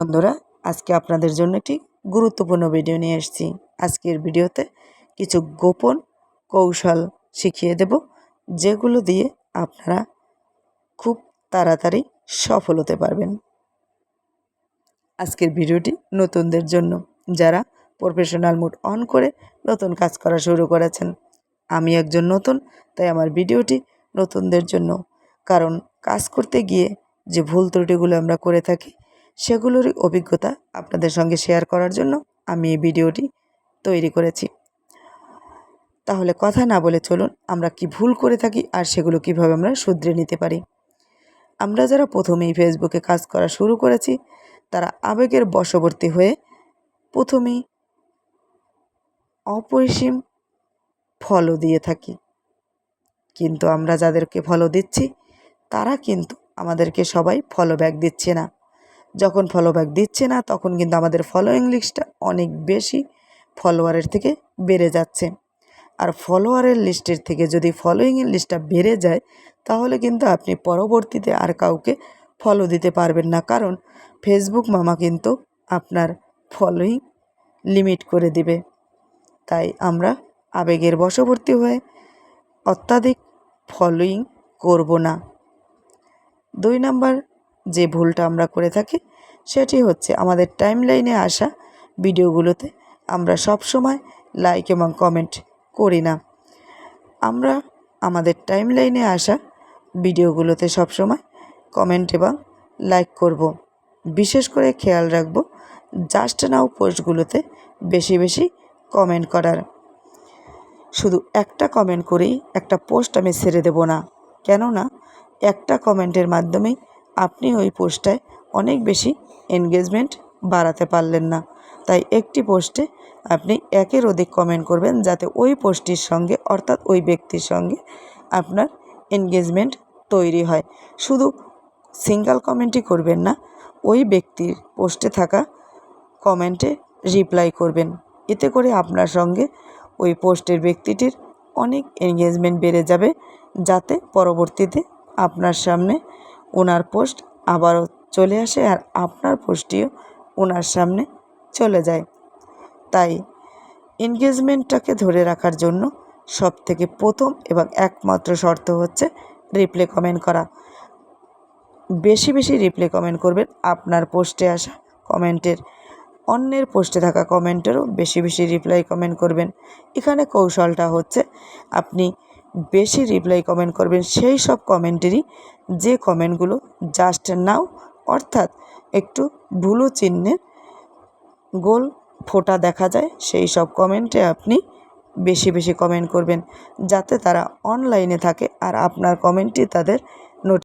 বন্ধুরা, আজকে আপনাদের জন্য একটি গুরুত্বপূর্ণ ভিডিও নিয়ে এসেছি। আজকের ভিডিওতে কিছু গোপন কৌশল শিখিয়ে দেব, যেগুলো দিয়ে আপনারা খুব তাড়াতাড়ি সফল হতে পারবেন। আজকের ভিডিওটি নতুনদের জন্য। যারা প্রফেশনাল মুড অন করে নতুন কাজ করা শুরু করেছেন, আমি একজন নতুন, তাই আমার ভিডিওটি নতুনদের জন্য। কারণ কাজ করতে গিয়ে যে ভুল ত্রুটিগুলো আমরা করে থাকি সেগুলোরই অভিজ্ঞতা আপনাদের সঙ্গে শেয়ার করার জন্য আমি এই ভিডিওটি তৈরি করেছি। তাহলে কথা না বলে চলুন, আমরা কি ভুল করে থাকি আর সেগুলো কীভাবে আমরা শুধরে নিতে পারি? আমরা যারা প্রথমেই ফেসবুকে কাজ করা শুরু করেছি, তারা আবেগের বশবর্তী হয়ে প্রথমেই অপরিসীম ফলো দিয়ে থাকি। কিন্তু আমরা যাদেরকে ফলো দিচ্ছি, তারা কিন্তু আমাদেরকে সবাই ফলো ব্যাক দিচ্ছে না। যখন ফলো ব্যাক দিচ্ছে না, তখন কিন্তু আমাদের ফলোয়িং লিস্টটা অনেক বেশি ফলোয়ারের থেকে বেড়ে যাচ্ছে। আর ফলোয়ারের লিস্টের থেকে যদি ফলোয়িংয়ের লিস্টটা বেড়ে যায়, তাহলে কিন্তু আপনি পরবর্তীতে আর কাউকে ফলো দিতে পারবেন না। কারণ ফেসবুক মামা কিন্তু আপনার ফলোয়িং লিমিট করে দিবে। তাই আমরা আবেগের বশবর্তী হয়ে অত্যাধিক ফলোয়িং করব না। দুই নাম্বার যে ভুলটা আমরা করে থাকি সেটি হচ্ছে আমাদের টাইম লাইনে আসা ভিডিওগুলোতে আমরা সব সময় লাইক এবং কমেন্ট করি না। আমরা আমাদের টাইম লাইনে আসা ভিডিওগুলোতে সব সময় কমেন্ট এবং লাইক করব। বিশেষ করে খেয়াল রাখব জাস্ট নাও পোস্টগুলোতে বেশি বেশি কমেন্ট করার। শুধু একটা কমেন্ট করেই একটা পোস্ট আমি ছেড়ে দেব না। কেননা, একটা কমেন্টের মাধ্যমেই আপনি ওই পোস্টটায় অনেক বেশি এনগেজমেন্ট বাড়াতে পারলেন না। তাই একটি পোস্টে আপনি একের অধিক কমেন্ট করবেন যাতে ওই পোস্টটির সঙ্গে অর্থাৎ ওই ব্যক্তির সঙ্গে আপনার এনগেজমেন্ট তৈরি হয়। শুধু সিঙ্গেল কমেন্টই করবেন না, ওই ব্যক্তির পোস্টে থাকা কমেন্টে রিপ্লাই করবেন। এতে করে আপনার সঙ্গে ওই পোস্টের ব্যক্তিটির অনেক এনগেজমেন্ট বেড়ে যাবে, যাতে পরবর্তীতে আপনার সামনে ওনার পোস্ট আবারও চলে আসে আর আপনার পোস্টটিও ওনার সামনে চলে যায়। তাই এনগেজমেন্টটাকে ধরে রাখার জন্য সব থেকে প্রথম এবং একমাত্র শর্ত হচ্ছে রিপ্লে কমেন্ট করা। বেশি বেশি রিপ্লে কমেন্ট করবেন আপনার পোস্টে আসা কমেন্টের অন্যের পোস্টে থাকা কমেন্টেরও বেশি বেশি রিপ্লাই কমেন্ট করবেন। এখানে কৌশলটা হচ্ছে আপনি বেশি রিপ্লাই কমেন্ট করবেন সেই সব কমেন্টেরই যে কমেন্টগুলো জাস্ট নাও অর্থাৎ একটু ভুলো চিহ্নের গোল ফোটা দেখা যায়, সেই সব কমেন্টে আপনি বেশি বেশি কমেন্ট করবেন। যাতে তারা অনলাইনে থাকে আর আপনার কমেন্টটি তাদের